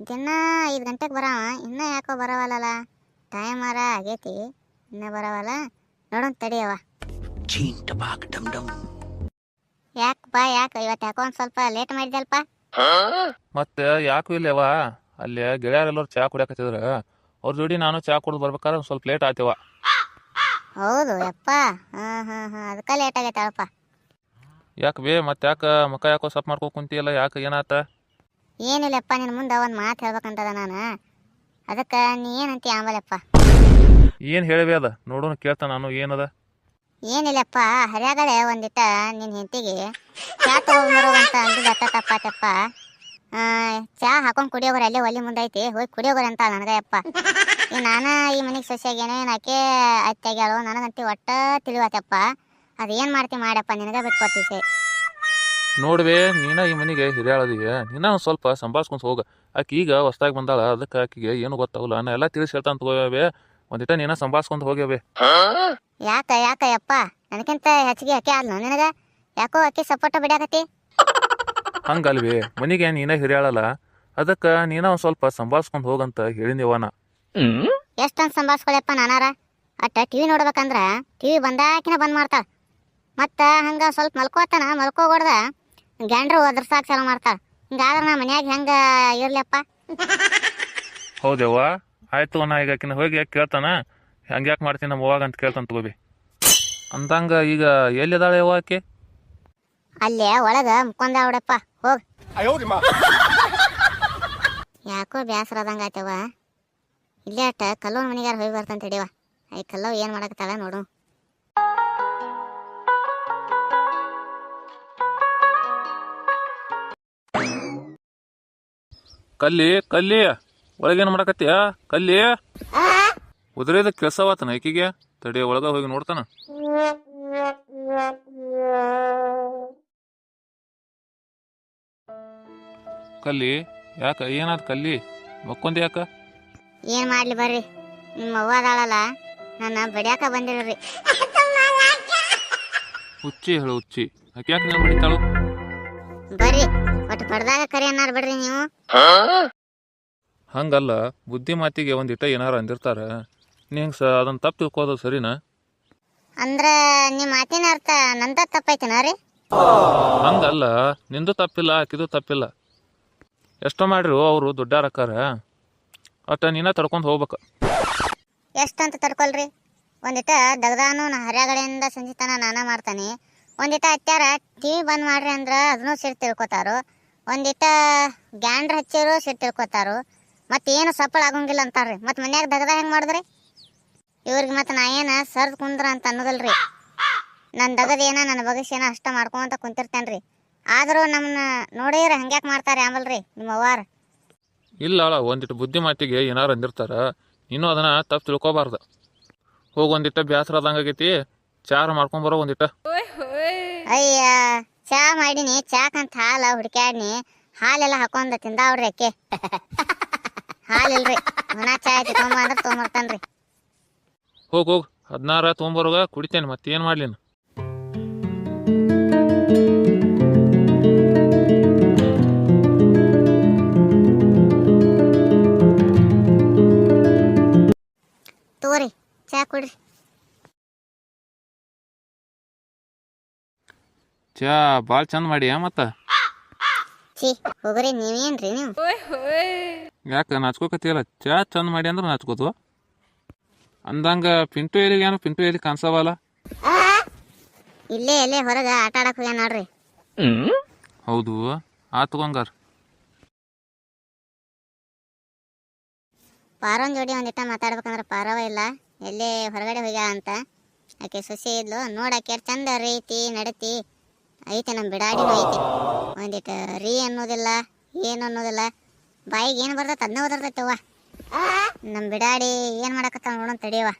ದಿನ ಐದು ಗಂಟೆಗೆ ಬರವ ಇನ್ನೂ ಯಾಕೋ ಬರವಲ್ಲಲ್ಲ ಅರ ಆಗೈತಿ ಇನ್ನೂ ಬರವಲ್ಲ? ನೋಡೋಣ ತಡಿಯವ ಯಾಕೆ ಬಾ ಯಾಕೆ? ಇವತ್ತು ಯಾಕೋ ಒಂದು ಸ್ವಲ್ಪ ಲೇಟ್ ಮಾಡಿದಲ್ಪ ಮತ್ತೆ ಯಾಕೆ ಇಲ್ಲವ ಅಲ್ಲಿ ಗೆಳೆಯರೆಲ್ಲರೂ ಚಾ ಕುಡಿಯಕತ್ತಿದ್ರ ಅವ್ರ ಜೋಡಿ ನಾನು ಚಾ ಕುಡ್ದು ಬರ್ಬೇಕಾದ್ರೆ ಒಂದ್ ಸ್ವಲ್ಪ ಲೇಟ್ ಆಯ್ತವ ಹೌದು ಯಪ್ಪ. ಹಾಂ ಹಾಂ ಹಾಂ. ಅದಕ್ಕೆ ಲೇಟ್ ಆಗೈತಳಪ್ಪ ಯಾಕೆ ಬೇ ಮತ್ತೆ ಯಾಕೆ ಮುಖ ಯಾಕೋ ಸಪ್ ಮಾಡ್ಕೊ ಕುಂತಿಯಲ್ಲ? ಯಾಕೆ ಏನಾತ? ಏನಿಲ್ಲಪ್ಪ ನಿನ್ನ ಮುಂದೆ ಒಂದು ಮಾತು ಹೇಳ್ಬೇಕಂತದ ನಾನು. ಅದಕ್ಕೆ ನೀ ಏನಂತಿ ಆಮೇಲೆಪ್ಪ? ಏನು ಹೇಳಿವೆ ಅದ? ನೋಡೋಣ ಕೇಳ್ತಾ ನಾನು ಏನದ? ಏನಿಲ್ಲಪ್ಪ ಹರ್ಯಾಗಡೆ ಒಂದಿಟ್ಟ ನಿನ್ನ ಹೆಂಡತಿಗೆ ಚಾ ತಗೊಂಡ್ಬರೋದಂತ ಅಂದಿದ್ದತ್ತ ತಪ್ಪ ತಪ್ಪ. ಚಾ ಹಾಕೊಂಡು ಕುಡಿಯೋಗ್ರ ಅಲ್ಲೇ ಒಲಿ ಮುಂದೈತಿ ಹೋಗಿ ಕುಡಿಯೋಗ್ರ ಅಂತ ನನಗಯ್ಯಪ್ಪ ಈ ನಾನು ಈ ಮನೆಗೆ ಸೊಸೆಗೇನೆ ನಾಕೆ ಅತ್ತೆಗ್ಯಾಳು ನನಗಂತಿ ಒಟ್ಟ ತಿಳಿವತ್ತಪ್ಪ. ಅದು ಏನು ಮಾಡ್ತಿ ಮಾಡಪ್ಪ ನಿನಗೆ ಬಿಟ್ಕೊಟ್ಟಿಸಿ ನೋಡ್ಬೇ ನೀನ ಈ ಮನೆಗೆ ಹಿರಿಯಾಳದಿಗೆ ನೀನ ಒಂದು ಸ್ವಲ್ಪ ಸಂಭಾಳ್ಸ್ಕೊಂಡ್ ಹೋಗ. ಆಕಿ ಈಗ ಹೊಸ್ದಾಗಿ ಬಂದಾಳ ಅದಕ್ಕೆ ಆಕಿಗೆ ಏನು ಗೊತ್ತಾಗಲ್ಲ. ನಾ ಎಲ್ಲ ತಿಳಿಸಿ ಅಂತ ತಗೋವೆ. ಒಂದಿಟ ನೀನ ಸಂಭಾಳ್ಸ್ಕೊಂಡ್ ಹೋಗ್ಯವೆ. ಯಾಕ ಯಾಕ ಯಪ್ಪ? ನನಕಿಂತ ಹೆಚ್ಚಿಗೆ ಅಕ್ಕಿ ಆದ್ನ ನಿನಗ? ಯಾಕೋ ಅಕ್ಕಿ ಸಪೋಟ ಬಿಡಾಕತಿ ಹಂಗಲ್ವಿ ಮನೆಗೆ ನೀನ ಹಿರಿಯಾಳಲ್ಲ. ಅದಕ್ಕೆ ನೀನ ಒಂದ್ ಸ್ವಲ್ಪ ಸಂಭಾಳ್ಸ್ಕೊಂಡ್ ಹೋಗಂತ ಹೇಳಿನಿವನ ಎಷ್ಟೊಂದ್ ಎಷ್ಟೊಂದು ಸಂಭಾಳ್ಸ್ಕೊಳಪ್ಪ ನಾನಾರ? ಅಟ್ಟ ಟಿವಿ ನೋಡ್ಬೇಕಂದ್ರ ಟಿವಿ ಬಂದಾಕಿನ ಬಂದ್ ಮಾಡ್ತಾಳ. ಮತ್ತ ಹಂಗ ಸ್ವಲ್ಪ ಮಲ್ಕೋತಾನ ಮಲ್ಕೋಗೊಡ್ದ ಗ್ಯಾಂಡ್ರು ಸಾಕ್ ಚಾಲು ಮಾಡ್ತಾಳ. ಹಿಂಗಾದ್ರ ನಾ ಮನ್ಯಾಗ ಹೆಂಗ ಇರ್ಲಪ್ಪ? ಹೌದೇವ್ವ? ಆಯ್ತು ನಾ ಈಗ ಆಕಿನ ಹೋಗಿ ಕೇಳ್ತಾನ? ಹಂಗ್ಯಾಕೆ ಮಾಡ್ತೀನಿ ನಮ್ಮ ಅವ್ವಾಗ ಅಂತ ಕೇಳ್ತಾನ ತಗೋಬಿ. ಅಂದಂಗ ಈಗ ಎಲ್ಲಿದಾಳೆ ಓಕೆ ಆಕೆ? ಅಲ್ಲೇ ಒಳಗ ಮುಕ್ಕೊಂದ ಬಿಡಪ್ಪ ಹೋಗ್. ಯಾಕೋ ಬ್ಯಾಸರ ಆದಂಗ ಆಯ್ತವ ಇಲ್ಲೇ ಅಟ್ಟ ಕಲ್ಲೋನ್ ಮನಿಗಾರ ಹೋಗಿ ಬರ್ತಂತ ಹಿಡಿವ ಐ ಕಲ್ಲವ್ ಏನ್ ಮಾಡಕತ್ತಾಳ ನೋಡು. ಕಲ್ಲಿ ಕಲ್ಲಿ. ಒಳಗೇನು ಮಾಡಕತ್ತೀಯ? ಕಲ್ಲಿ. ಉದ್ರೇದ ಕೆಲ್ಸವಾತನ ಈಕಿಗೆ ತಡಿ ಒಳಗ ಹೋಗಿ ನೋಡ್ತಾನ. ಕಲ್ಲಿ ಯಾಕ ಏನಾದ ಕಲ್ಲಿ? ಮಕ್ಕೊಂದ್ ಯಾಕ? ಏನ್ ಮಾಡ್ಲಿ ಬರ್ರಿ. ನಿಮ್ಮ ಅವ್ವ ಅದಾಳಲ್ಲ ನನ್ನ ಬಡಿಯಾಕ ಬಂದಿರ್ರಿ ಹುಚ್ಚಿ ಹೇಳು ಹುಚ್ಚಿ. ಆಕೆ ಯಾಕೆ ನೀವು ಬಿಡಿತಾಳು? ಬರ್ರಿ. ಒಟ್ಟು ಬಡ್ದಾಗ ಕರಿ ಅನ್ನಾರ ಬಿಡ್ರಿ ನೀವು. ಹಂಗಲ್ಲ ಬುದ್ಧಿ ಮಾತಿಗೆ ಒಂದಿಟ ಏನಾರ ಅಂದಿರ್ತಾರ. ನೀ ಹಿಂಗೆ ಸ ಅದನ್ನ ತಪ್ಪು ತಿಳ್ಕೋದು ಸರಿನಾ? ಅಂದ್ರ ನಿಮ್ಮ ಮಾತಿನ ಅರ್ಥ ನಂದ ತಪ್ಪೈತೇನ ರೀ? ಹಂಗಲ್ಲ ನಿಂದು ತಪ್ಪಿಲ್ಲ ಆಕಿದು ತಪ್ಪಿಲ್ಲ. ಎಷ್ಟೋ ಮಾಡ್ರು ಅವರು ದುಡ್ಡಾರಕ್ಕಾರ ಅಟ್ಟ ನೀನ ತಡ್ಕೊಂಡು ಹೋಗ್ಬೇಕು. ಎಷ್ಟಂತ ತಡ್ಕೊಳ್ರಿ? ಒಂದಿಟ ದಗದಾನು ನಾ ಹರ್ಯಾಗಡೆಯಿಂದ ಸಂಜೆ ತನ ನಾನ ಮಾಡ್ತಾನೆ. ಒಂದಿಟ ಅತ್ಯಾರ ಟಿವಿ ಬಂದ್ ಮಾಡ್ರಿ ಅಂದ್ರ ಅದನ್ನೂ ಸೇರಿ ತಿಳ್ಕೊತಾರು. ಒಂದಿಟ ಗ್ಯಾಂಡ್ರ ಹಚ್ಚಿರು ಸಿಟ್ಟು ತಿಳ್ಕೊತಾರು. ಮತ್ತೆ ಏನು ಸಫಲ ಆಗಂಗಿಲ್ಲ ಅಂತಾರ್ರಿ. ಮತ್ತೆ ಮನ್ಯಾಗ ದಗದ ಹೆಂಗ್ ಮಾಡಿದ್ರಿ? ಇವ್ರಿಗೆ ಮತ್ತೆ ನಾ ಏನ ಸರ್ದ್ ಕುಂದ್ರ ಅಂತ ಅನ್ನೋದಲ್ರಿ. ನನ್ನ ದಗದ ಏನ ನನ್ನ ಬಗಸ್ ಏನ ಅಷ್ಟ ಮಾಡ್ಕೊಂತ ಕುಂತಿರ್ತೇನ್ರಿ. ಆದರೂ ನಮ್ಮನ್ನ ನೋಡಿದ್ರೆ ಹಂಗ್ಯಾಕ್ ಮಾಡ್ತಾರೆ ಆಮಲ್ರಿ ನಿಮ್ಮ ಅವ್ವಾರ. ಇಲ್ಲ ಅಲ್ಲ ಒಂದಿಟ್ಟು ಬುದ್ಧಿ ಮಾತಿಗೆ ಏನಾರು ಅಂದಿರ್ತಾರ. ಇನ್ನು ಅದನ್ನ ತಪ್ಪು ತಿಳ್ಕೊಬಾರ್ದು. ಹೋಗಿ ಒಂದಿಟ್ಟ ಬ್ಯಾಸರ ಆದಂಗಾಗೈತಿ. ಚಾರ ಮಾಡ್ಕೊಂಬರೋ ಒಂದಿಟ್ಟ. ಅಯ್ಯ. ಚಾ ಮಾಡೀನಿ ಚಾಕಂತ ಹಾಲ ಹುಡ್ಕ್ಯಾಡ್ನಿ. ಹಾಲೆಲ್ಲ ಹಾಕೊಂಡ ತಿಂದಾವ್ರಿ ಅಕ್ಕಿ. ಹಾಲಿಲ್ರಿ. ಒಣ ಚಾ ತೊಗೊಂಬ ಅಂದ್ರೆ ತೊಗೊಂಬರ್ತಾನ್ರಿ ಹೋಗಿ ಹೋಗಿ. ಹದಿನಾರ ತೊಗೊಂಬರೋಗ ಕುಡಿತೇನೆ ಮತ್ತೇನು ಮಾಡ್ಲಿನ ತೋರಿ ಚಾ ಕುಡ್ರಿ. ಚಾ ಭಾಳ ಚಂದ ಮಾಡಿ ಮತ್ತ? ಛೀ ಹೋಗ್ರಿ ನೀವೇನ್ರಿ ನೀವು? ಯಾಕೆ ನಾಚ್ಕೋಕತ್ತಿಯಲ್ಲ? ಚಾ ಚಂದ ಮಾಡಿ ಅಂದ್ರೆ ನಾಚ್ಕೋತು ಅಂದಂಗ ಪಿಂಟು ಎಲಿಗೆ ಏನು? ಪಿಂಟು ಏರಿ ಕಾಣಿಸವಲ್ಲ? ಇಲ್ಲೇ ಇಲ್ಲೇ ಹೊರಗೆ ಆಟ ಆಡಕ್ ಹೋಗ್ಯಾನ ನೋಡ್ರಿ. ಹೌದು ಆ ತಗೊಂಗಾರ. ಪಾರನ್ ಜೋಡಿ ಒಂದಿಟ್ಟ ಮಾತಾಡ್ಬೇಕಂದ್ರ ಪಾರವ ಇಲ್ಲ. ಎಲ್ಲೇ ಹೊರಗಡೆ ಹೋಗ್ಯಾ ಅಂತ. ಆಕೆ ಸೊಸೆ ಇದ್ಲು. ನೋಡಾಕೆ ಚಂದ ರೀತಿ ನಡತಿ. ಐತೆ ನಮ್ಮ ಬಿಡಾಡಿನೂ ಐತೆ. ಒಂದಿಟ್ಟು ರೀ ಅನ್ನೋದಿಲ್ಲ, ಏನು ಅನ್ನೋದಿಲ್ಲ. ಬಾಯಿಗೆ ಏನು ಬರ್ತೈತೆ ಅದನ್ನ ಓದಿರ್ತೈತವ್ವ ನಮ್ಮ ಬಿಡಾಡಿ ಏನು ಮಾಡಕತ್ತಾವ ನೋಡೋಣ ತಡಿಯವ್ವ